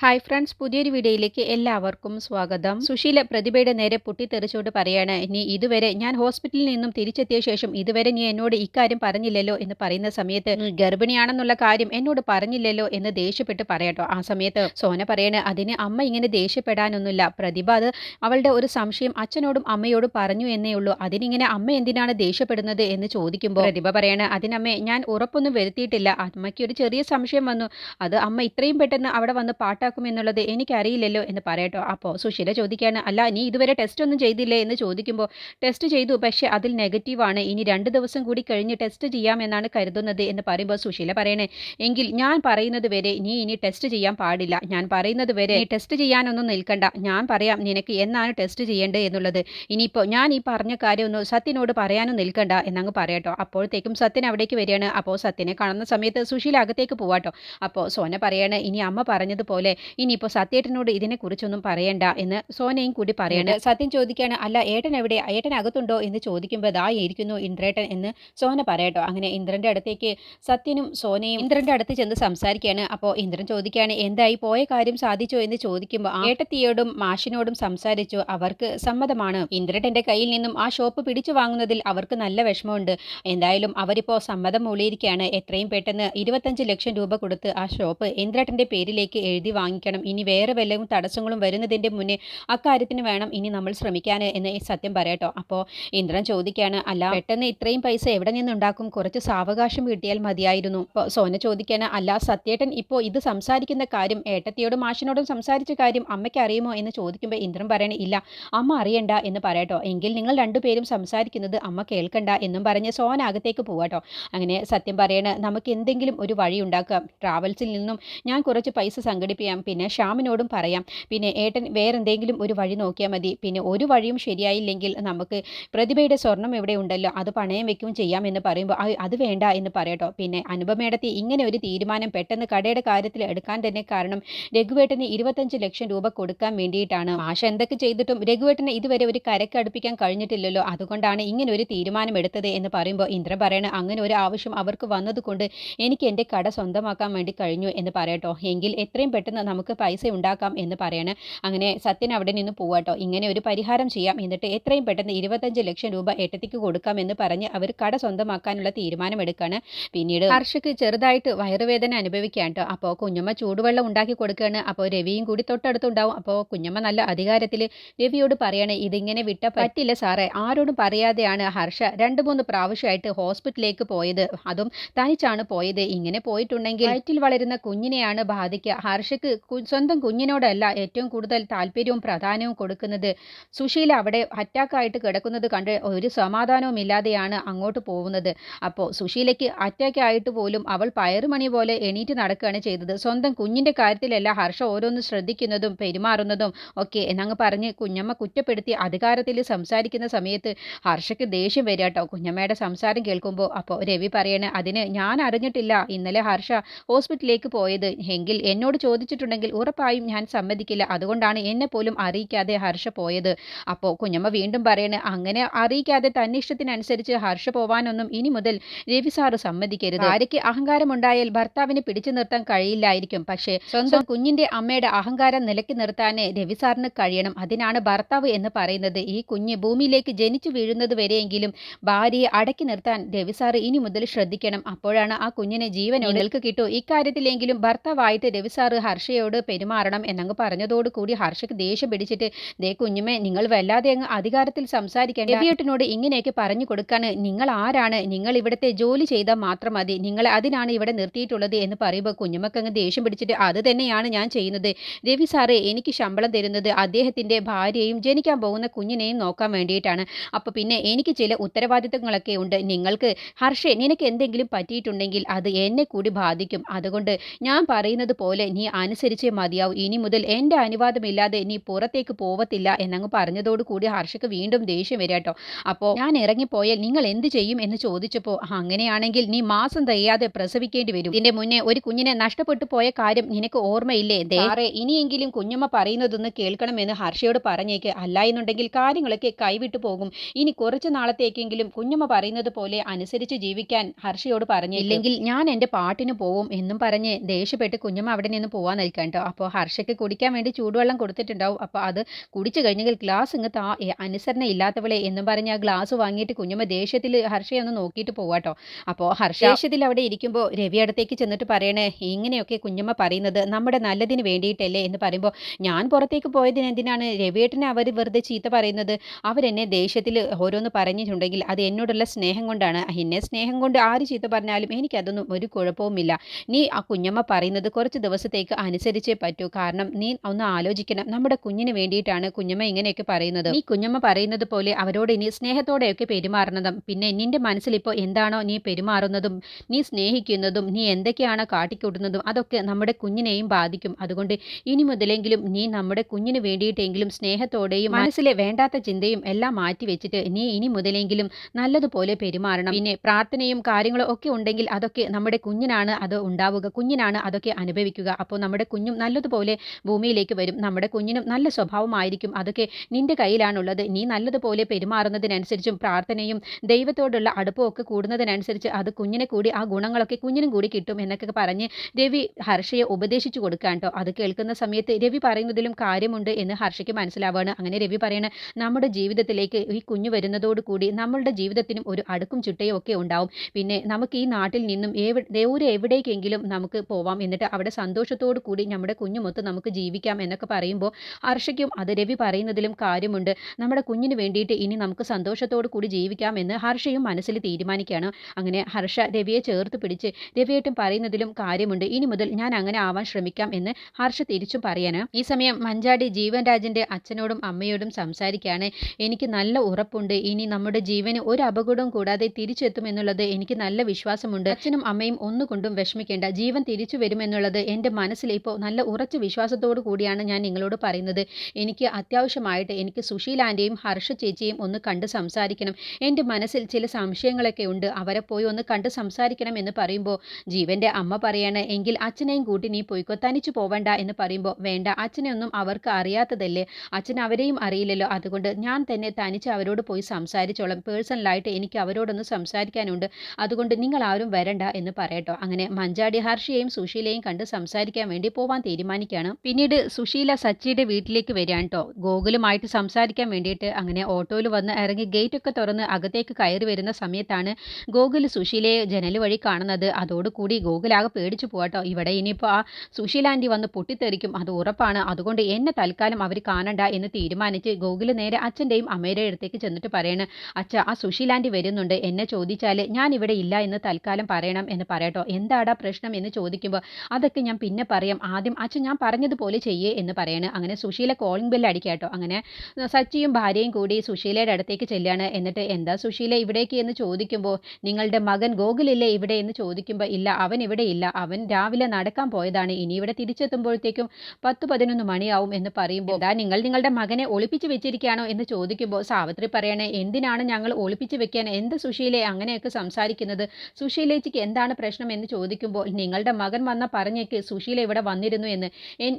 Hi friends പുതിയൊരു വീഡിയോയിലേക്ക് എല്ലാവർക്കും സ്വാഗതം. സുശീല പ്രതിഭയുടെ നേരെ പൊട്ടിത്തെറിച്ചുകൊണ്ട് പറയാണ് നീ ഇതുവരെ ഞാൻ ഹോസ്പിറ്റലിൽ നിന്നും തിരിച്ചെത്തിയ ശേഷം ഇതുവരെ നീ എന്നോട് ഇക്കാര്യം പറഞ്ഞില്ലല്ലോ എന്ന് പറയുന്ന സമയത്ത് നീ ഗർഭിണിയാണെന്നുള്ള കാര്യം എന്നോട് പറഞ്ഞില്ലല്ലോ എന്ന് ദേഷ്യപ്പെട്ട് പറയട്ടോ ആ സമയത്ത് സോന പറയണ അതിന് അമ്മ ഇങ്ങനെ ദേഷ്യപ്പെടാനൊന്നുമില്ല. പ്രതിഭ അത് അവളുടെ ഒരു സംശയം അച്ഛനോടും അമ്മയോടും പറഞ്ഞു എന്നേ ഉള്ളൂ. അതിനിങ്ങനെ അമ്മ എന്തിനാണ് ദേഷ്യപ്പെടുന്നത് എന്ന് ചോദിക്കുമ്പോൾ പ്രതിഭ പറയണ അതിനമ്മേ ഞാൻ ഉറപ്പൊന്നും വരുത്തിയിട്ടില്ല. അമ്മയ്ക്ക് ഒരു ചെറിയ സംശയം വന്നു. അത് അമ്മ ഇത്രയും പെട്ടെന്ന് അവിടെ വന്ന് പാട്ടാക്കും എന്നുള്ളത് എനിക്കറിയില്ലല്ലോ എന്ന് പറയട്ടോ. അപ്പോൾ സുശീല ചോദിക്കുകയാണ് അല്ല നീ ഇതുവരെ ടെസ്റ്റ് ഒന്നും ചെയ്തില്ലേ? എന്ന് ചോദിക്കുമ്പോൾ ടെസ്റ്റ് ചെയ്തു പക്ഷേ അതിൽ നെഗറ്റീവാണ് ഇനി രണ്ട് ദിവസം കൂടി കഴിഞ്ഞ് ടെസ്റ്റ് ചെയ്യാമെന്നാണ് കരുതുന്നത് എന്ന് പറയുമ്പോൾ സുശീല പറയണേ എങ്കിൽ ഞാൻ പറയുന്നത് വരെ നീ ഇനി ടെസ്റ്റ് ചെയ്യാൻ പാടില്ല. ഞാൻ പറയുന്നത് വരെ നീ ടെസ്റ്റ് ചെയ്യാനൊന്നും നിൽക്കണ്ട. ഞാൻ പറയാം നിനക്ക് എന്നാണ് ടെസ്റ്റ് ചെയ്യേണ്ടത് എന്നുള്ളത്. ഇനിയിപ്പോൾ ഞാൻ ഈ പറഞ്ഞ കാര്യമൊന്നും സത്യനോട് പറയാനും നിൽക്കണ്ട എന്നങ്ങ് പറയട്ടോ. അപ്പോഴത്തേക്കും സത്യൻ അവിടേക്ക് വരികയാണ്. അപ്പോൾ സത്യനെ കാണുന്ന സമയത്ത് സുശീല അകത്തേക്ക് പോവാട്ടോ. അപ്പോൾ സോന പറയാണ് ഇനി അമ്മ പറഞ്ഞതുപോലെ ഇനിയിപ്പോൾ സത്യേട്ടനോട് ഇതിനെക്കുറിച്ചൊന്നും പറയണ്ട എന്ന് സോനയും കൂടി പറയണ്ട സത്യം ചോദിക്കുകയാണ് അല്ല ഏട്ടൻ എവിടെ? ഏട്ടൻ അകത്തുണ്ടോ എന്ന് ചോദിക്കുമ്പോൾ ദാ ഇരിക്കുന്നു ഇന്ദ്രേട്ടൻ എന്ന് സോന പറയട്ടോ. അങ്ങനെ ഇന്ദ്രന്റെ അടുത്തേക്ക് സത്യനും സോനയും ഇന്ദ്രന്റെ അടുത്ത് ചെന്ന് സംസാരിക്കുകയാണ്. അപ്പോൾ ഇന്ദ്രൻ ചോദിക്കുകയാണ് എന്തായി? പോയ കാര്യം സാധിച്ചോ? എന്ന് ചോദിക്കുമ്പോൾ ഏട്ടത്തിയോടും മാഷിനോടും സംസാരിച്ചു. അവർക്ക് സമ്മതമാണ്. ഇന്ദ്രട്ടന്റെ കയ്യിൽ നിന്നും ആ ഷോപ്പ് പിടിച്ചു വാങ്ങുന്നതിൽ അവർക്ക് നല്ല വിഷമമുണ്ട്. എന്തായാലും അവരിപ്പോൾ സമ്മതം മൂളിയിരിക്കുകയാണ്. എത്രയും പെട്ടെന്ന് ഇരുപത്തഞ്ച് ലക്ഷം രൂപ കൊടുത്ത് ആ ഷോപ്പ് ഇന്ദ്രട്ടന്റെ പേരിലേക്ക് എഴുതി വാങ്ങിക്കണം. ഇനി വേറെ വല്ലതും തടസ്സങ്ങളും വരുന്നതിന്റെ മുന്നേ അക്കാര്യത്തിന് വേണം ഇനി നമ്മൾ ശ്രമിക്കാൻ എന്ന് സത്യം പറയട്ടോ അപ്പോൾ ഇന്ദ്രൻ ചോദിക്കുകയാണ് അല്ല പെട്ടെന്ന് ഇത്രയും പൈസ എവിടെ നിന്നുണ്ടാക്കും? കുറച്ച് സാവകാശം കിട്ടിയാൽ മതിയായിരുന്നു. അപ്പോൾ സോന ചോദിക്കുകയാണ് അല്ല സത്യേട്ടൻ ഇപ്പോൾ ഇത് സംസാരിക്കുന്ന കാര്യം ഏട്ടത്തിയോടും മാഷിനോടും സംസാരിച്ച കാര്യം അമ്മയ്ക്ക് അറിയുമോ? എന്ന് ചോദിക്കുമ്പോൾ ഇന്ദ്രൻ പറയണ ഇല്ല അമ്മ അറിയണ്ട എന്ന് പറയട്ടോ എങ്കിൽ നിങ്ങൾ രണ്ടുപേരും സംസാരിക്കുന്നത് അമ്മ കേൾക്കണ്ട എന്നും പറഞ്ഞ് സോന അകത്തേക്ക് പോവാട്ടോ അങ്ങനെ സത്യം പറയണ നമുക്ക് എന്തെങ്കിലും ഒരു വഴി ഉണ്ടാക്കാം. ട്രാവൽസിൽ നിന്നും ഞാൻ കുറച്ച് പൈസ സംഘടിപ്പിക്കാം. പിന്നെ ഷ്യാമിനോടും പറയാം പിന്നെ ഏട്ടൻ വേറെന്തെങ്കിലും ഒരു വഴി നോക്കിയാൽ മതി പിന്നെ ഒരു വഴിയും ശരിയായില്ലെങ്കിൽ നമുക്ക് പ്രതിഭയുടെ സ്വർണം എവിടെ ഉണ്ടല്ലോ അത് പണയം വെക്കും ചെയ്യാം എന്ന് പറയുമ്പോൾ അത് വേണ്ട എന്ന് പറയട്ടോ പിന്നെ അനുപമേടത്തി ഇങ്ങനെ ഒരു തീരുമാനം പെട്ടെന്ന് കടയുടെ കാര്യത്തിൽ എടുക്കാൻ തന്നെ കാരണം രഘുവേട്ടന് ഇരുപത്തഞ്ച് ലക്ഷം രൂപ കൊടുക്കാൻ വേണ്ടിയിട്ടാണ്. ആശ എന്തൊക്കെ ചെയ്തിട്ടും രഘുവേട്ടനെ ഇതുവരെ ഒരു കരക്ക് അടുപ്പിക്കാൻ കഴിഞ്ഞിട്ടില്ലല്ലോ അതുകൊണ്ടാണ് ഇങ്ങനെ ഒരു തീരുമാനം എടുത്തത് എന്ന് പറയുമ്പോൾ ഇന്ദ്രൻ പറയണ അങ്ങനെ ഒരു ആവശ്യം അവർക്ക് വന്നതുകൊണ്ട് എനിക്ക് എന്റെ കട സ്വന്തമാക്കാൻ വേണ്ടി കഴിഞ്ഞു എന്ന് പറയട്ടോ എങ്കിൽ എത്രയും പെട്ടെന്ന് നമുക്ക് പൈസ ഉണ്ടാക്കാം എന്ന് പറയണ. അങ്ങനെ സത്യൻ അവിടെ നിന്ന് പോവാട്ടോ. ഇങ്ങനെ ഒരു പരിഹാരം ചെയ്യാം എന്നിട്ട് എത്രയും പെട്ടെന്ന് ഇരുപത്തഞ്ച് ലക്ഷം രൂപ എട്ടത്തിക്ക് കൊടുക്കാം എന്ന് പറഞ്ഞ് അവർ കട സ്വന്തമാക്കാനുള്ള തീരുമാനം എടുക്കുകയാണ് പിന്നീട് ഹർഷക്ക് ചെറുതായിട്ട് വയറുവേദന അനുഭവിക്കുകയാണ് കേട്ടോ. അപ്പോൾ കുഞ്ഞമ്മ ചൂടുവെള്ളം ഉണ്ടാക്കി കൊടുക്കുകയാണ്. അപ്പോൾ രവിയും കൂടി തൊട്ടടുത്തുണ്ടാവും. അപ്പോൾ കുഞ്ഞമ്മ നല്ല അധികാരത്തിൽ രവിയോട് പറയാണ് ഇതിങ്ങനെ വിട്ട പറ്റില്ല സാറേ. ആരോടും പറയാതെയാണ് ഹർഷ രണ്ട് മൂന്ന് പ്രാവശ്യമായിട്ട് ഹോസ്പിറ്റലിലേക്ക് പോയത്. അതും തനിച്ചാണ് പോയത്. ഇങ്ങനെ പോയിട്ടുണ്ടെങ്കിൽ വയറ്റിൽ വളരുന്ന കുഞ്ഞിനെയാണ് ബാധിക്കുക. ഹർഷക്ക് സ്വന്തം കുഞ്ഞിനോടല്ല ഏറ്റവും കൂടുതൽ താല്പര്യവും പ്രാധാന്യവും കൊടുക്കുന്നത്. സുശീല അവിടെ അറ്റാക്കായിട്ട് കിടക്കുന്നത് കണ്ട് ഒരു സമാധാനവും ഇല്ലാതെയാണ് അങ്ങോട്ട് പോകുന്നത്. അപ്പോൾ സുശീലയ്ക്ക് അറ്റാക്ക് ആയിട്ട് പോലും അവൾ പയറുമണി പോലെ എണീറ്റ് നടക്കുകയാണ് ചെയ്തത്. സ്വന്തം കുഞ്ഞിന്റെ കാര്യത്തിലല്ല ഹർഷ ഓരോന്ന് ശ്രദ്ധിക്കുന്നതും പെരുമാറുന്നതും ഒക്കെ എന്നങ്ങ് പറഞ്ഞ് കുഞ്ഞമ്മ കുറ്റപ്പെടുത്തി അധികാരത്തിൽ സംസാരിക്കുന്ന സമയത്ത് ഹർഷയ്ക്ക് ദേഷ്യം വരിക കേട്ടോ. കുഞ്ഞമ്മയുടെ സംസാരം കേൾക്കുമ്പോൾ അപ്പോൾ രവി പറയണേ അതിന് ഞാൻ അറിഞ്ഞിട്ടില്ല. ഇന്നലെ ഹർഷ ഹോസ്പിറ്റലിലേക്ക് പോയത്. എങ്കിൽ എന്നോട് ചോദിച്ചിട്ടുണ്ടെങ്കിൽ ഉറപ്പായും ഞാൻ സമ്മതിക്കില്ല. അതുകൊണ്ടാണ് എന്നെ പോലും അറിയിക്കാതെ ഹർഷ പോയത്. അപ്പോൾ കുഞ്ഞമ്മ വീണ്ടും പറയണേ അങ്ങനെ അറിയിക്കാതെ തന്നിഷ്ടത്തിനനുസരിച്ച് ഹർഷ പോവാനൊന്നും ഇനി മുതൽ രവി സാറ് സമ്മതിക്കരുത്. ഭാര്യയ്ക്ക് അഹങ്കാരമുണ്ടായാൽ ഭർത്താവിനെ പിടിച്ചു നിർത്താൻ കഴിയില്ലായിരിക്കും. പക്ഷേ സ്വന്തം കുഞ്ഞിന്റെ അമ്മയുടെ അഹങ്കാരം നിലക്കി നിർത്താനേ രവി സാറിന് കഴിയണം. അതിനാണ് ഭർത്താവ് എന്ന് പറയുന്നത്. ഈ കുഞ്ഞ് ഭൂമിയിലേക്ക് ജനിച്ചു വീഴുന്നത് വരെയെങ്കിലും ഭാര്യയെ അടക്കി നിർത്താൻ രവി സാറ് ഇനി മുതൽ ശ്രദ്ധിക്കണം. അപ്പോഴാണ് ആ കുഞ്ഞിനെ ജീവൻ നിലയ്ക്ക് കിട്ടൂ. ഇക്കാര്യത്തിലെങ്കിലും ഭർത്താവായിട്ട് രവി സാറ് ഹർഷയോട് പെരുമാറണം എന്നങ്ങ് പറഞ്ഞതോട് കൂടി ഹർഷയ്ക്ക് ദേഷ്യം പിടിച്ചിട്ട് ദേ കുഞ്ഞുമേ നിങ്ങൾ വല്ലാതെ അങ്ങ് അധികാരത്തിൽ സംസാരിക്കേണ്ട. രവിയേട്ടനോട് ഇങ്ങനെയൊക്കെ പറഞ്ഞു കൊടുക്കാൻ നിങ്ങൾ ആരാണ്? നിങ്ങൾ ഇവിടുത്തെ ജോലി ചെയ്താൽ മാത്രം മതി. നിങ്ങൾ അതിനാണ് ഇവിടെ നിർത്തിയിട്ടുള്ളത് എന്ന് പറയുമ്പോൾ കുഞ്ഞുമക്ക് അങ്ങ് ദേഷ്യം പിടിച്ചിട്ട് അത് തന്നെയാണ് ഞാൻ ചെയ്യുന്നത്. രവി സാറ് എനിക്ക് ശമ്പളം തരുന്നത് അദ്ദേഹത്തിന്റെ ഭാര്യയും ജനിക്കാൻ പോകുന്ന കുഞ്ഞിനെയും നോക്കാൻ വേണ്ടിയിട്ടാണ്. അപ്പോൾ പിന്നെ എനിക്ക് ചില ഉത്തരവാദിത്തങ്ങളൊക്കെ ഉണ്ട്. നിങ്ങൾക്ക് ഹർഷേ നിനക്ക് എന്തെങ്കിലും പറ്റിയിട്ടുണ്ടെങ്കിൽ അത് എന്നെ കൂടി ബാധിക്കും. അതുകൊണ്ട് ഞാൻ പറയുന്നത് പോലെ നീ അനുസരിച്ചേ മതിയാവും. ഇനി മുതൽ എന്റെ അനുവാദമില്ലാതെ നീ പുറത്തേക്ക് പോവത്തില്ല എന്നങ്ങ് പറഞ്ഞതോട് കൂടി ഹർഷക്ക് വീണ്ടും ദേഷ്യം വരിക കേട്ടോ. അപ്പോൾ ഞാൻ ഇറങ്ങിപ്പോയാൽ നിങ്ങൾ എന്ത് ചെയ്യും എന്ന് ചോദിച്ചപ്പോൾ അങ്ങനെയാണെങ്കിൽ നീ മാസം തയ്യാതെ പ്രസവിക്കേണ്ടി വരും. ഇതിന്റെ മുന്നേ ഒരു കുഞ്ഞിനെ നഷ്ടപ്പെട്ടു പോയ കാര്യം നിനക്ക് ഓർമ്മയില്ലേ? ദേറെ ഇനിയെങ്കിലും കുഞ്ഞമ്മ പറയുന്നതൊന്ന് കേൾക്കണമെന്ന് ഹർഷയോട് പറഞ്ഞേക്ക്. അല്ല എന്നുണ്ടെങ്കിൽ കാര്യങ്ങളൊക്കെ കൈവിട്ടു പോകും. ഇനി കുറച്ച് നാളത്തേക്കെങ്കിലും കുഞ്ഞമ്മ പറയുന്നത് പോലെ അനുസരിച്ച് ജീവിക്കാൻ ഹർഷയോട് പറഞ്ഞു ഇല്ലെങ്കിൽ ഞാൻ എന്റെ പാട്ടിന് പോവും എന്നും പറഞ്ഞ് ദേഷ്യപ്പെട്ട് കുഞ്ഞമ്മ അവിടെ നിന്ന് പോവാൻ കഴിക്കാം കേട്ടോ. അപ്പോൾ ഹർഷയ്ക്ക് കുടിക്കാൻ വേണ്ടി ചൂടുവെള്ളം കൊടുത്തിട്ടുണ്ടാവും. അപ്പോൾ അത് കുടിച്ചു കഴിഞ്ഞെങ്കിൽ ഗ്ലാസ് ഇങ്ങ് താ അനുസരണ ഇല്ലാത്തവളെ എന്നും പറഞ്ഞ് ആ ഗ്ലാസ് വാങ്ങിയിട്ട് കുഞ്ഞമ്മ ദേഷ്യത്തിൽ ഹർഷയെ ഒന്ന് നോക്കിയിട്ട് പോവാട്ടോ അപ്പോൾ ഹർഷ ദേഷ്യത്തിൽ അവിടെ ഇരിക്കുമ്പോൾ രവി അടുത്തേക്ക് ചെന്നിട്ട് പറയണേ ഇങ്ങനെയൊക്കെ കുഞ്ഞമ്മ പറയുന്നത് നമ്മുടെ നല്ലതിന് വേണ്ടിയിട്ടല്ലേ? എന്ന് പറയുമ്പോൾ ഞാൻ പുറത്തേക്ക് പോയതിന് എന്തിനാണ് രവിയേട്ടനെ അവർ വെറുതെ ചീത്ത പറയുന്നത്? അവരെന്നെ ദേഷ്യത്തിൽ ഓരോന്ന് പറഞ്ഞിട്ടുണ്ടെങ്കിൽ അത് എന്നോടുള്ള സ്നേഹം കൊണ്ടാണ്. എന്നെ സ്നേഹം കൊണ്ട് ആര് ചീത്ത പറഞ്ഞാലും എനിക്കതൊന്നും ഒരു കുഴപ്പവുമില്ല. നീ ആ കുഞ്ഞമ്മ പറയുന്നത് കുറച്ച് ദിവസത്തേക്ക് അനുസരിച്ചേ പറ്റൂ. കാരണം നീ ഒന്ന് ആലോചിക്കണം. നമ്മുടെ കുഞ്ഞിന് വേണ്ടിയിട്ടാണ് കുഞ്ഞമ്മ ഇങ്ങനെയൊക്കെ പറയുന്നത്. നീ കുഞ്ഞമ്മ പറയുന്നത് പോലെ അവരോട് ഇനി സ്നേഹത്തോടെയൊക്കെ പെരുമാറുന്നതും പിന്നെ നിന്റെ മനസ്സിൽ ഇപ്പോൾ എന്താണോ നീ പെരുമാറുന്നതും നീ സ്നേഹിക്കുന്നതും നീ എന്തൊക്കെയാണ് കാട്ടിക്കൂട്ടുന്നതും അതൊക്കെ നമ്മുടെ കുഞ്ഞിനെയും ബാധിക്കും. അതുകൊണ്ട് ഇനി മുതലെങ്കിലും നീ നമ്മുടെ കുഞ്ഞിന് വേണ്ടിയിട്ടെങ്കിലും സ്നേഹത്തോടെയും മനസ്സിലെ വേണ്ടാത്ത ചിന്തയും എല്ലാം മാറ്റി വെച്ചിട്ട് നീ ഇനി മുതലെങ്കിലും നല്ലതുപോലെ പെരുമാറണം. പിന്നെ പ്രാർത്ഥനയും കാര്യങ്ങളും ഒക്കെ ഉണ്ടെങ്കിൽ അതൊക്കെ നമ്മുടെ കുഞ്ഞിനാണ് അത് ഉണ്ടാവുക. കുഞ്ഞിനാണ് അതൊക്കെ അനുഭവിക്കുക. അപ്പോൾ നമ്മുടെ കുഞ്ഞും നല്ലതുപോലെ ഭൂമിയിലേക്ക് വരും. നമ്മുടെ കുഞ്ഞിനും നല്ല സ്വഭാവമായിരിക്കും. അതൊക്കെ നിന്റെ കയ്യിലാണുള്ളത്. നീ നല്ലതുപോലെ പെരുമാറുന്നതിനനുസരിച്ചും പ്രാർത്ഥനയും ദൈവത്തോടുള്ള അടുപ്പമൊക്കെ കൂടുന്നതിനനുസരിച്ച് അത് കുഞ്ഞിനെ കൂടി ആ ഗുണങ്ങളൊക്കെ കുഞ്ഞിനും കൂടി കിട്ടും എന്നൊക്കെ പറഞ്ഞ് രവി ഹർഷയെ ഉപദേശിച്ചു കൊടുക്കാൻ കേട്ടോ. അത് കേൾക്കുന്ന സമയത്ത് രവി പറയുന്നതിലും കാര്യമുണ്ട് എന്ന് ഹർഷയ്ക്ക് മനസ്സിലാവുകയാണ് അങ്ങനെ രവി പറയണ നമ്മുടെ ജീവിതത്തിലേക്ക് ഈ കുഞ്ഞു വരുന്നതോടുകൂടി നമ്മളുടെ ജീവിതത്തിനും ഒരു അടുക്കും ചുട്ടയും ഒക്കെ ഉണ്ടാവും. പിന്നെ നമുക്ക് ഈ നാട്ടിൽ നിന്നും എവിടെ ദൂരെ എവിടേക്കെങ്കിലും നമുക്ക് പോവാം എന്നിട്ട് അവിടെ സന്തോഷത്തോടു കൂടി നമ്മുടെ കുഞ്ഞുമൊത്ത് നമുക്ക് ജീവിക്കാം എന്നൊക്കെ പറയുമ്പോൾ ഹർഷയ്ക്കും അത് രവി പറയുന്നതിലും കാര്യമുണ്ട്. നമ്മുടെ കുഞ്ഞിന് വേണ്ടിയിട്ട് ഇനി നമുക്ക് സന്തോഷത്തോടു കൂടി ജീവിക്കാം എന്ന് ഹർഷയും മനസ്സിൽ തീരുമാനിക്കുകയാണ്. അങ്ങനെ ഹർഷ രവിയെ ചേർത്ത് പിടിച്ച് രവിയേട്ടും പറയുന്നതിലും കാര്യമുണ്ട്. ഇനി മുതൽ ഞാൻ അങ്ങനെ ആവാൻ ശ്രമിക്കാം എന്ന് ഹർഷ തിരിച്ചും പറയാന് ഈ സമയം മഞ്ചാടി ജീവൻ രാജിന്റെ അച്ഛനോടും അമ്മയോടും സംസാരിക്കുകയാണ്. എനിക്ക് നല്ല ഉറപ്പുണ്ട്. ഇനി നമ്മുടെ ജീവന് ഒരു അപകടവും കൂടാതെ തിരിച്ചെത്തും എന്നുള്ളത് എനിക്ക് നല്ല വിശ്വാസമുണ്ട്. അച്ഛനും അമ്മയും ഒന്നുകൊണ്ടും വിഷമിക്കേണ്ട. ജീവൻ തിരിച്ചു വരുമെന്നുള്ളത് എന്റെ മനസ്സിൽ ഇപ്പോൾ നല്ല ഉറച്ച വിശ്വാസത്തോടു കൂടിയാണ് ഞാൻ നിങ്ങളോട് പറയുന്നത്. എനിക്ക് അത്യാവശ്യമായിട്ട് എനിക്ക് സുശീൽ ആന്റിയും ഹർഷ ചേച്ചിയെയും ഒന്ന് കണ്ട് സംസാരിക്കണം. എന്റെ മനസ്സിൽ ചില സംശയങ്ങളൊക്കെ ഉണ്ട്. അവരെ പോയി ഒന്ന് കണ്ട് സംസാരിക്കണം എന്ന് പറയുമ്പോൾ ജീവന്റെ അമ്മ പറയാണ് എങ്കിൽ അച്ഛനെയും കൂട്ടി നീ പോയിക്കോ. തനിച്ചു പോവണ്ട എന്ന് പറയുമ്പോൾ വേണ്ട അച്ഛനെ ഒന്നും അവർക്ക് അറിയാത്തതല്ലേ? അച്ഛൻ അവരെയും അറിയില്ലല്ലോ. അതുകൊണ്ട് ഞാൻ തന്നെ തനിച്ച് അവരോട് പോയി സംസാരിച്ചോളാം. പേഴ്സണലായിട്ട് എനിക്ക് അവരോടൊന്ന് സംസാരിക്കാനുണ്ട്. അതുകൊണ്ട് നിങ്ങൾ ആരും വരണ്ട എന്ന് പറയട്ടോ. അങ്ങനെ മഞ്ചാടി ഹർഷയെയും സുശീലയും കണ്ട് സംസാരിക്കാൻ വേണ്ടി പോവാൻ തീരുമാനിക്കുകയാണ്. പിന്നീട് സുശീല സച്ചിയുടെ വീട്ടിലേക്ക് വരികയാണ് കേട്ടോ ഗോകുലുമായിട്ട് സംസാരിക്കാൻ വേണ്ടിയിട്ട് അങ്ങനെ ഓട്ടോയിൽ വന്ന് ഇറങ്ങി ഗേറ്റ് ഒക്കെ തുറന്ന് അകത്തേക്ക് കയറി വരുന്ന സമയത്താണ് ഗോകുൽ സുശീലയെ ജനൽ വഴി കാണുന്നത്. അതോടുകൂടി ഗോകുലാകെ പേടിച്ചു പോവാട്ടോ ഇവിടെ ഇനിയിപ്പോൾ ആ സുശീലാന്റി വന്ന് പൊട്ടിത്തെറിക്കും. അത് ഉറപ്പാണ്. അതുകൊണ്ട് എന്നെ തൽക്കാലം അവർ കാണണ്ട എന്ന് തീരുമാനിച്ച് ഗോകുൽ നേരെ അച്ഛന്റെയും അമ്മയുടെ അടുത്തേക്ക് ചെന്നിട്ട് പറയണ് അച്ഛ ആ സുശീലാന്റി വരുന്നുണ്ട്. എന്നെ ചോദിച്ചാൽ ഞാൻ ഇവിടെ ഇല്ല എന്ന് തൽക്കാലം പറയണം എന്ന് പറയട്ടോ എന്താടാ പ്രശ്നം? എന്ന് ചോദിക്കുമ്പോൾ അതൊക്കെ ഞാൻ പിന്നെ പറയാം. ആദ്യം അച്ഛൻ ഞാൻ പറഞ്ഞതുപോലെ ചെയ്യേ എന്ന് പറയാണ്. അങ്ങനെ സുശീല കോളിംഗ് ബെല്ല് കേട്ടോ അങ്ങനെ സച്ചിയും ഭാര്യയും കൂടി സുശീലയുടെ അടുത്തേക്ക് ചെല്ലുകയാണ് എന്നിട്ട് എന്താ സുശീല ഇവിടേക്ക് എന്ന് ചോദിക്കുമ്പോൾ നിങ്ങളുടെ മകൻ ഗോകുലില്ലേ ഇവിടെ? എന്ന് ചോദിക്കുമ്പോൾ ഇല്ല അവൻ ഇവിടെ ഇല്ല. അവൻ രാവിലെ നടക്കാൻ പോയതാണ്. ഇനി ഇവിടെ തിരിച്ചെത്തുമ്പോഴത്തേക്കും പത്ത് പതിനൊന്ന് മണിയാവും എന്ന് പറയുമ്പോൾ എന്താ നിങ്ങൾ നിങ്ങളുടെ മകനെ ഒളിപ്പിച്ച് വെച്ചിരിക്കുകയാണോ? എന്ന് ചോദിക്കുമ്പോൾ സാവിത്രി പറയണേ എന്തിനാണ് ഞങ്ങൾ ഒളിപ്പിച്ച് വെക്കാൻ? എന്ത് സുശീല അങ്ങനെയൊക്കെ സംസാരിക്കുന്നത്? സുശീലേച്ചിക്ക് എന്താണ് പ്രശ്നം? എന്ന് ചോദിക്കുമ്പോൾ നിങ്ങളുടെ മകൻ വന്ന പറഞ്ഞേക്ക് സുശീല ഇവിടെ വന്നിരുന്നു എന്ന്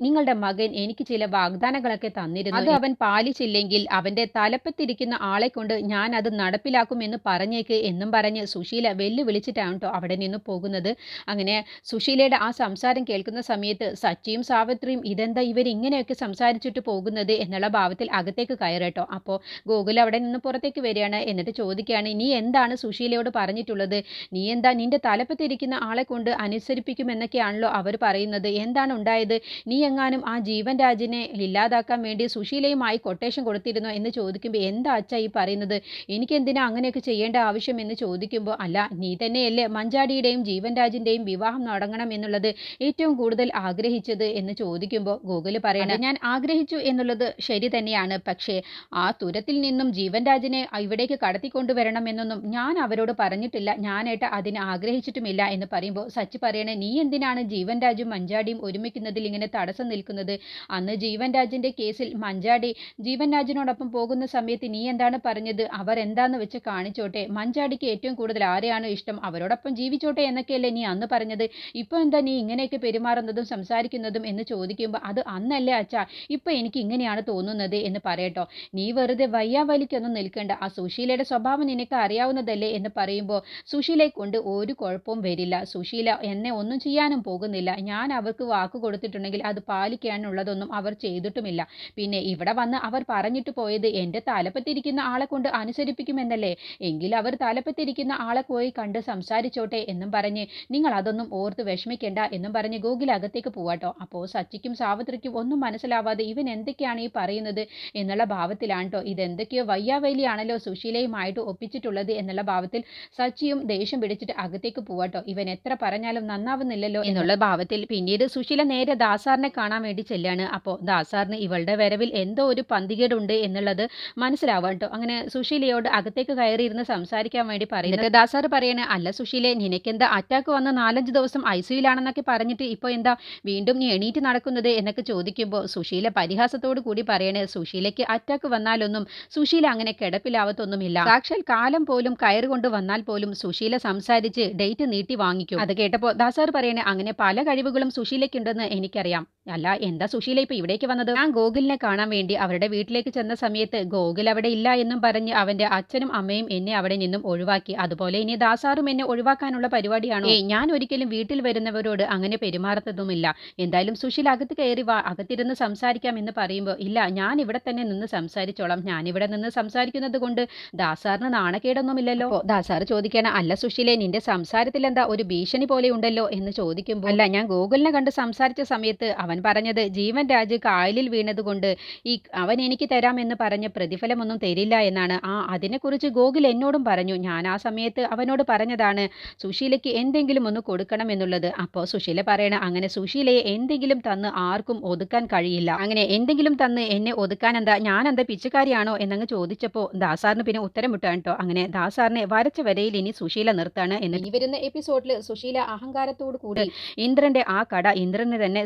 നിങ്ങളുടെ മകൻ എനിക്ക് ചില വാഗ്ദാനങ്ങളൊക്കെ തന്നിരുന്നു. അത്. അവൻ പാലിച്ചില്ലെങ്കിൽ അവന്റെ തലപ്പത്തിരിക്കുന്ന ആളെ കൊണ്ട് ഞാൻ അത് നടപ്പിലാക്കും എന്ന് പറഞ്ഞേക്ക് എന്നും പറഞ്ഞ് സുശീല വെല്ലുവിളിച്ചിട്ടാണ് കേട്ടോ അവിടെ നിന്ന് പോകുന്നത്. അങ്ങനെ സുശീലയുടെ ആ സംസാരം കേൾക്കുന്ന സമയത്ത് സച്ചിയും സാവിത്രിയും ഇതെന്താ ഇവർ ഇങ്ങനെയൊക്കെ സംസാരിച്ചിട്ട് പോകുന്നത് എന്നുള്ള ഭാവത്തിൽ അകത്തേക്ക് കയറട്ടോ അപ്പോൾ ഗോകുൽ അവിടെ നിന്ന് പുറത്തേക്ക് വരികയാണ്. എന്നിട്ട് ചോദിക്കുകയാണ് നീ എന്താണ് സുശീലയോട് പറഞ്ഞിട്ടുള്ളത്? നീ എന്താ നിന്റെ തലപ്പത്തിരിക്കുന്ന ആളെ കൊണ്ട് അനുസരിപ്പിക്കുമെന്നൊക്കെയാണല്ലോ അവർ പറയുന്നത്. എന്താണ് ഉണ്ടായത്. നീ എങ്ങാനും ആ ജീവൻ രാജിനെ ഇല്ലാതാക്കാൻ വേണ്ടി സുശീലയുമായി കൊട്ടേഷൻ കൊടുത്തിരുന്നോ എന്ന് ചോദിക്കുമ്പോൾ എന്താ അച്ഛ ഈ പറയുന്നത്? എനിക്കെന്തിനാ അങ്ങനെയൊക്കെ ചെയ്യേണ്ട ആവശ്യം എന്ന് ചോദിക്കുമ്പോൾ അല്ല നീ തന്നെയല്ലേ മഞ്ചാടിയുടെയും ജീവൻ രാജിന്റെയും വിവാഹം നടങ്ങണം എന്നുള്ളത് ഏറ്റവും കൂടുതൽ ആഗ്രഹിച്ചത് എന്ന് ചോദിക്കുമ്പോൾ ഗൂഗിൾ പറയണം ഞാൻ ആഗ്രഹിച്ചു എന്നുള്ളത് ശരി തന്നെയാണ്. പക്ഷേ ആ തുരത്തിൽ നിന്നും ജീവൻ രാജിനെ ഇവിടേക്ക് കടത്തിക്കൊണ്ടുവരണം എന്നൊന്നും ഞാൻ അവരോട് പറഞ്ഞിട്ടില്ല. ഞാനായിട്ട് അതിന് ആഗ്രഹിച്ചിട്ടുമില്ല എന്ന് പറയുമ്പോൾ സച്ചി പറയണേ നീ എന്തിനാണ് ജീവൻ രാജും മഞ്ചാടിയും ഒരുമിക്കുന്നതിൽ ഇങ്ങനെ തടസ്സം നിൽക്കുന്നത്. അന്ന് ജീവൻ രാജിന്റെ കേസിൽ മഞ്ചാടി ജീവൻ രാജിനോടൊപ്പം പോകുന്ന സമയത്ത് നീ എന്താണ് പറഞ്ഞത്? അവർ എന്താന്ന് വെച്ച് കാണിച്ചോട്ടെ. മഞ്ചാടിക്ക് ഏറ്റവും കൂടുതൽ ആരെയാണ് ഇഷ്ടം? അവരോടൊപ്പം ജീവിച്ചോട്ടെ എന്നൊക്കെയല്ലേ നീ അന്ന് പറഞ്ഞത്. ഇപ്പോൾ എന്താ നീ ഇങ്ങനെയൊക്കെ പെരുമാറുന്നതും സംസാരിക്കുന്നതും എന്ന് ചോദിക്കുമ്പോൾ അത് അന്നല്ലേ അച്ഛാ ഇപ്പൊ എനിക്ക് ഇങ്ങനെയാണ് തോന്നുന്നത് എന്ന് പറയട്ടോ. നീ വെറുതെ വയ്യാവലിക്കൊന്നും നിൽക്കണ്ട. ആ സുശീലയുടെ സ്വഭാവം നിനക്ക് അറിയാവുന്നതല്ലേ എന്ന് പറയുമ്പോൾ സുശീലയെ കൊണ്ട് ഒരു കുഴപ്പവും വരില്ല. സുശീല എന്നെ ഒന്നും ചെയ്യാനും പോകുന്നില്ല. ഞാൻ അവർക്ക് വാക്ക് കൊടുത്തിട്ടുണ്ടെങ്കിൽ അത് പാലിക്കാനുള്ളതൊന്നും അവർ ചെയ്തിട്ടുമില്ല. പിന്നെ ഇവിടെ വന്ന് അവർ പറഞ്ഞിട്ട് പോയത് എന്റെ തലപ്പത്തിരിക്കുന്ന ആളെ കൊണ്ട് അനുസരിപ്പിക്കുമെന്നല്ലേ? എങ്കിൽ അവർ തലപ്പത്തിരിക്കുന്ന ആളെ പോയി കണ്ട് സംസാരിച്ചോട്ടെ എന്നും പറഞ്ഞ് നിങ്ങൾ അതൊന്നും ഓർത്ത് വിഷമിക്കേണ്ട എന്നും പറഞ്ഞ് ഗോകുൽ അകത്തേക്ക് പോവാട്ടോ അപ്പോൾ സച്ചിക്കും സാവിത്രിക്കും ഒന്നും മനസ്സിലാവാതെ ഇവൻ എന്തൊക്കെയാണ് ഈ പറയുന്നത് എന്നുള്ള ഭാവത്തിലാണ് കേട്ടോ ഇതെന്തൊക്കെയോ വയ്യാവലിയാണല്ലോ സുശീലയുമായിട്ട് ഒപ്പിച്ചിട്ടുള്ളത് എന്നുള്ള ഭാവത്തിൽ സച്ചിയും ദേഷ്യം പിടിച്ചിട്ട് അകത്തേക്ക് പോവാട്ടോ ഇവൻ എത്ര പറഞ്ഞാലും നന്നാവുന്നില്ലല്ലോ എന്നുള്ള ഭാവത്തിൽ പിന്നീട് സുശീല നേരെ ദാസാറിനെ കാണാൻ വേണ്ടി ചെല്ലാണ്. അപ്പോൾ ദാസാറിന് ഇവളുടെ വരവിൽ എന്തോ ഒരു പന്തികേടുണ്ട് എന്നുള്ളത് മനസ്സിലാവാം കേട്ടോ അങ്ങനെ സുശീലയോട് അകത്തേക്ക് കയറിയിരുന്ന് സംസാരിക്കാൻ വേണ്ടി പറയുന്നത് ദാസാർ പറയണേ അല്ല സുശീലെ നിനക്കെന്താ അറ്റാക്ക് വന്ന് നാലഞ്ച് ദിവസം ഐ സിയിലാണെന്നൊക്കെ പറഞ്ഞിട്ട് ഇപ്പോൾ എന്താ വീണ്ടും നീ എണീറ്റ് നടക്കുന്നത്? എന്നൊക്കെ ചോദിക്കുമ്പോൾ സുശീല പരിഹാസത്തോട് കൂടി പറയണേ സുശീലയ്ക്ക് അറ്റാക്ക് വന്നാലൊന്നും സുശീല അങ്ങനെ കിടപ്പിലാവത്തൊന്നുമില്ല. സാക്ഷാൽ കാലം പോലും കയറുകൊണ്ട് വന്നാൽ പോലും സുശീല സംസാരിച്ച് ഡേറ്റ് നീട്ടി വാങ്ങിക്കും. അത് കേട്ടപ്പോൾ ദാസാർ പറയണേ അങ്ങനെ പല കഴിവുകളും സുശീലയ്ക്കുണ്ടെന്ന് എനിക്കറിയാം. അല്ല എന്താ സുശീല ഇപ്പൊ ഇവിടേക്ക് വന്നത്? ഞാൻ ഗോകുലിനെ കാണാൻ വേണ്ടി അവരുടെ വീട്ടിലേക്ക് ചെന്ന സമയത്ത് ഗോകുൽ അവിടെ ഇല്ല എന്നും പറഞ്ഞ് അവന്റെ അച്ഛനും അമ്മയും എന്നെ അവിടെ നിന്നും ഒഴിവാക്കി. അതുപോലെ ഇനി ദാസാറും എന്നെ ഒഴിവാക്കാനുള്ള പരിപാടിയാണോ? ഞാൻ ഒരിക്കലും വീട്ടിൽ വരുന്നവരോട് അങ്ങനെ പെരുമാറത്തതുമില്ല. എന്തായാലും സുശീൽ അകത്ത് കയറി വാ അകത്തിരുന്ന് സംസാരിക്കാം എന്ന് പറയുമ്പോൾ ഇല്ല ഞാൻ ഇവിടെ തന്നെ നിന്ന് സംസാരിച്ചോളാം. ഞാൻ ഇവിടെ നിന്ന് സംസാരിക്കുന്നത് കൊണ്ട് ദാസാറിന് നാണക്കേടൊന്നുമില്ലല്ലോ. ദാസാർ ചോദിക്കണം അല്ല സുശീലെ നിന്റെ സംസാരത്തിൽ എന്താ ഒരു ഭീഷണി പോലെ ഉണ്ടല്ലോ എന്ന് ചോദിക്കുമ്പോൾ അല്ല ഞാൻ ഗോകുലിനെ കണ്ട് സംസാരിച്ച സമയത്ത് അവൻ പറഞ്ഞത് ജീവൻ രാജ് കായലിൽ വീണതുകൊണ്ട് ഈ അവൻ എനിക്ക് തരാമെന്ന് പറഞ്ഞ പ്രതിഫലമൊന്നും തരില്ല എന്നാണ്. ആ അതിനെക്കുറിച്ച് ഗോകുൽ എന്നോടും പറഞ്ഞു. ഞാൻ ആ സമയത്ത് അവനോട് പറഞ്ഞതാണ് സുശീലയ്ക്ക് എന്തെങ്കിലും ഒന്ന് കൊടുക്കണം എന്നുള്ളത്. അപ്പോൾ സുശീല പറയണ അങ്ങനെ സുശീലയെ എന്തെങ്കിലും തന്ന് ആർക്കും ഒതുക്കാൻ കഴിയില്ല. അങ്ങനെ എന്തെങ്കിലും തന്ന് എന്നെ ഒതുക്കാൻ എന്താ ഞാൻ എന്താ പിച്ചക്കാരിയാണോ എന്നങ്ങ് ചോദിച്ചപ്പോൾ ദാസാറിന് പിന്നെ ഉത്തരം വിട്ടാണ് കേട്ടോ. അങ്ങനെ ദാസാറിനെ വരച്ച വരയിൽ ഇനി സുശീല നിർത്താണ് എന്ന്. ഇനി വരുന്ന എപ്പിസോഡിൽ സുശീല അഹങ്കാരത്തോടു കൂടി ഇന്ദ്രന്റെ ആ കട ഇന്ദ്രന് തന്നെ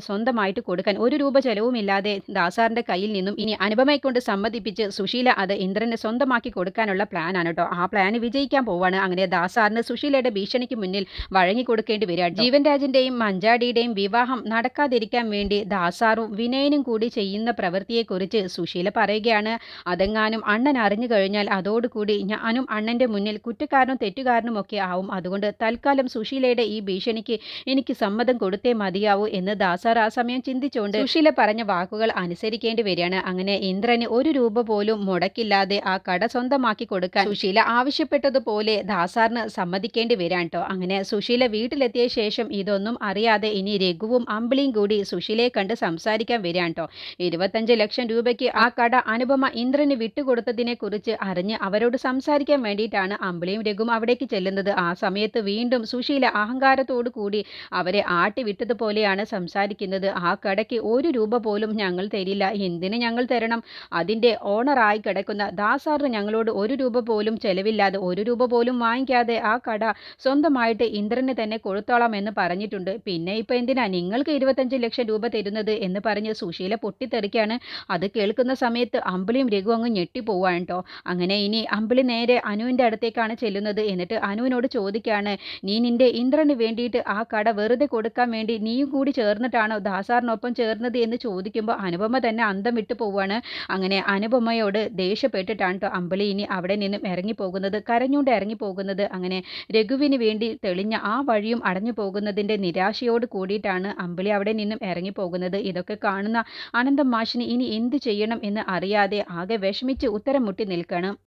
സ്വന്തമായിട്ട് കൊടുക്കാൻ ഒരു രൂപ ചെലവുമില്ലാതെ ദാസാറിന്റെ കയ്യിൽ നിന്നും ഇനി അനുപമയെ കൊണ്ട് സമ്മതിപ്പിച്ച് സുശീല അത് ഇന്ദ്രനെ സ്വന്തമാക്കി കൊടുക്കാനുള്ള പ്ലാനാണ് കേട്ടോ. ആ പ്ലാൻ വിജയിക്കാൻ പോവാണ്. അങ്ങനെ ദാസാറിന് സുശീലയുടെ ഭീഷണിക്ക് മുന്നിൽ വഴങ്ങി കൊടുക്കേണ്ടി വരിക. ജീവൻ രാജിന്റെയും മഞ്ചാടിയുടെയും വിവാഹം നടക്കാതിരിക്കാൻ വേണ്ടി ദാസാറും വിനയനും കൂടി ചെയ്യുന്ന പ്രവൃത്തിയെക്കുറിച്ച് സുശീല പറയുകയാണ്. അതെങ്ങാനും അണ്ണൻ അറിഞ്ഞു കഴിഞ്ഞാൽ അതോടുകൂടി ഞാനും അണ്ണന്റെ മുന്നിൽ കുറ്റക്കാരനും തെറ്റുകാരനും ഒക്കെ ആവും. അതുകൊണ്ട് തൽക്കാലം സുശീലയുടെ ഈ ഭീഷണിക്ക് എനിക്ക് സമ്മതം കൊടുത്തേ മതിയാവൂ എന്ന് ദാസാർ ആ സമയം ചിന്തിച്ചുകൊണ്ട് സുശീല പറഞ്ഞ വാക്കുകൾ അനുസരിക്കേണ്ടി വരികയാണ്. അങ്ങനെ ഇന്ദ്രന് ഒരു രൂപ പോലും മുടക്കില്ലാതെ ആ കട സ്വന്തമാക്കി കൊടുക്കാൻ സുശീല ആവശ്യപ്പെട്ടതുപോലെ ദാസാറിന് സമ്മതിക്കേണ്ടി വരാൻ കേട്ടോ അങ്ങനെ സുശീല വീട്ടിലെത്തിയ ശേഷം ഇതൊന്നും അറിയാതെ ഇനി രഘുവും അമ്പിളിയും കൂടി സുശീലയെ കണ്ട് സംസാരിക്കാൻ വരികയാണ് കേട്ടോ ഇരുപത്തഞ്ച് ലക്ഷം രൂപയ്ക്ക് ആ കട അനുപമ ഇന്ദ്രന് വിട്ടുകൊടുത്തതിനെ കുറിച്ച് അറിഞ്ഞ് അവരോട് സംസാരിക്കാൻ വേണ്ടിയിട്ടാണ് അമ്പിളിയും രഘുവും അവിടേക്ക് ചെല്ലുന്നത്. ആ സമയത്ത് വീണ്ടും സുശീല അഹങ്കാരത്തോടു കൂടി അവരെ ആട്ടി വിട്ടതുപോലെയാണ് സംസാരിക്കുന്നത്. ആ കടയ്ക്ക് ഒരു രൂപ പോലും ഞങ്ങൾ തരില്ല. എന്തിന് ഞങ്ങൾ തരണം? അതിന്റെ ഓണറായി കിടക്കുന്ന ദാസാറിന് ഞങ്ങളോട് ഒരു രൂപ പോലും ചെലവില്ലാതെ ഒരു രൂപ പോലും വാങ്ങിക്കാതെ ആ കട സ്വന്തമായിട്ട് ഇന്ദ്രന് തന്നെ കൊടുത്തോളാം എന്ന് പറഞ്ഞിട്ടുണ്ട്. പിന്നെ ഇപ്പം എന്തിനാ നിങ്ങൾക്ക് ഇരുപത്തഞ്ച് ലക്ഷം രൂപ തരുന്നത് എന്ന് പറഞ്ഞ് സുശീല പൊട്ടിത്തെറിക്കാണ്. അത് കേൾക്കുന്ന സമയത്ത് അമ്പിളിയും രഘു അങ്ങ് ഞെട്ടിപ്പോവാണ് കേട്ടോ. അങ്ങനെ ഇനി അമ്പിളി നേരെ അനുവിന്റെ അടുത്തേക്കാണ് ചെല്ലുന്നത്. എന്നിട്ട് അനുവിനോട് ചോദിക്കുകയാണ് നീ നിന്റെ ഇന്ദ്രന് വേണ്ടിയിട്ട് ആ കട വെറുതെ കൊടുക്കാൻ വേണ്ടി നീയും കൂടി ചേർന്നിട്ടാണോ ദാസാറിനൊപ്പം ചേർന്നത് എന്ന് ചോദിക്കുമ്പോൾ അനുപമ തന്നെ അന്തം വിട്ടു പോവുകയാണ് അങ്ങനെ അനുപമയോട് ദേഷ്യപ്പെട്ടിട്ടാണ് കേട്ടോ അമ്പലി ഇനി അവിടെ നിന്നും ഇറങ്ങിപ്പോകുന്നത്. കരഞ്ഞുകൊണ്ട് ഇറങ്ങിപ്പോകുന്നത് അങ്ങനെ രഘുവിന് വേണ്ടി തെളിഞ്ഞ ആ വഴിയും അടഞ്ഞു പോകുന്നതിന്റെ നിരാശയോട് കൂടിയിട്ടാണ് അമ്പലി അവിടെ നിന്നും ഇറങ്ങിപ്പോകുന്നത്. ഇതൊക്കെ കാണുന്ന അനന്തം മാഷിന് ഇനി എന്ത് ചെയ്യണം എന്ന് അറിയാതെ ആകെ വിഷമിച്ച് ഉത്തരം മുട്ടി നിൽക്കണം.